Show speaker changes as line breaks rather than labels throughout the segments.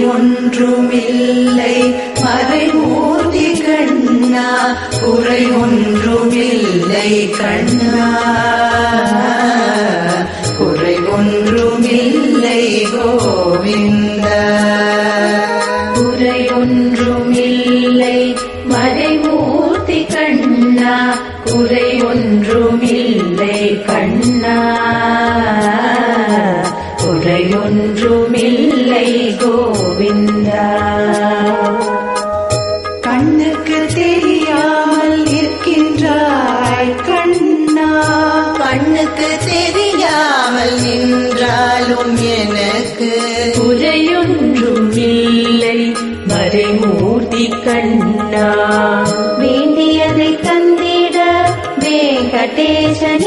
ஒன்றுமில்லை மறைமூர்த்தி கண்ணா குறை ஒன்றுமில்லை கண்ணா. குறை ஒன்றுமில்லை கோவிந்த.
குறை ஒன்றுமில்லை மறைமூர்த்தி கண்ணா குறை ஒன்றுமில்லை கண்ணா. ஒன்றுமில்லை கோவிந்தா.
கண்ணுக்கு தெரியாமல் இருக்கின்றாய் கண்ணா. கண்ணுக்கு தெரியாமல் நின்றாலும் எனக்கு
குறையொன்றுமில்லை மறைமூர்த்தி கண்ணா. வேண்டியதை தந்திட வேங்கடேசன்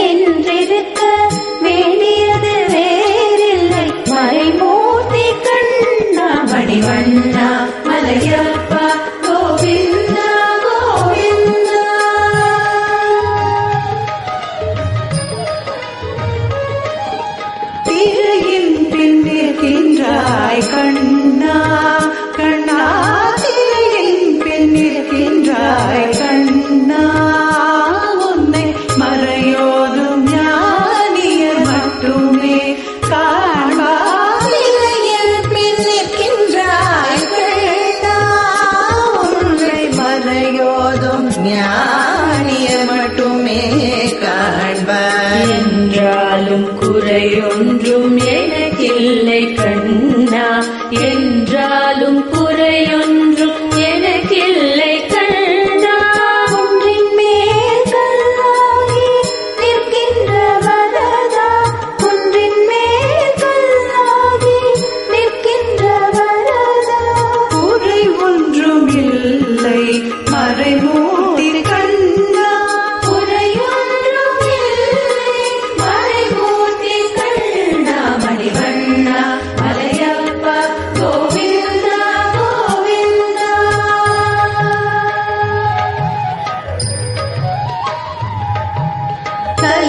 நிற்கின்றாய் கண்ணா கண்ணா திரையின் பின் நிற்கின்றாய் கண்ணா. உன்னை மறையோதும் ஞானியர் மட்டுமே காண்பார் திரையின் பின் நிற்கின்றாய் கண்ணா. உன்னை மறையோதும் ஞானியர் மட்டுமே காண்பார்
என்றாலும் குறையொன்றும் எனக்கில்லை கண்ணா. என்றாலும் குறையொன்றும்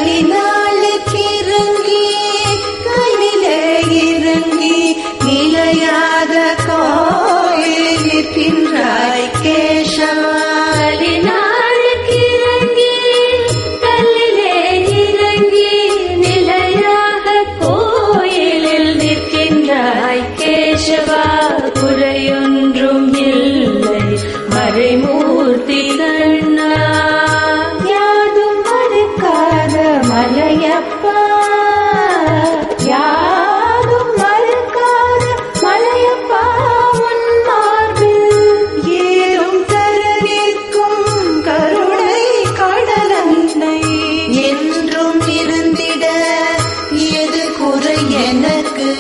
Happy. மலையப்பா யாதும் மறுக்காத மலையப்பா உன் மார்பில்
ஏறும் தர நிற்கும் கருணை கடலன்னை என்றும் இருந்திட எது குறை எனக்கு?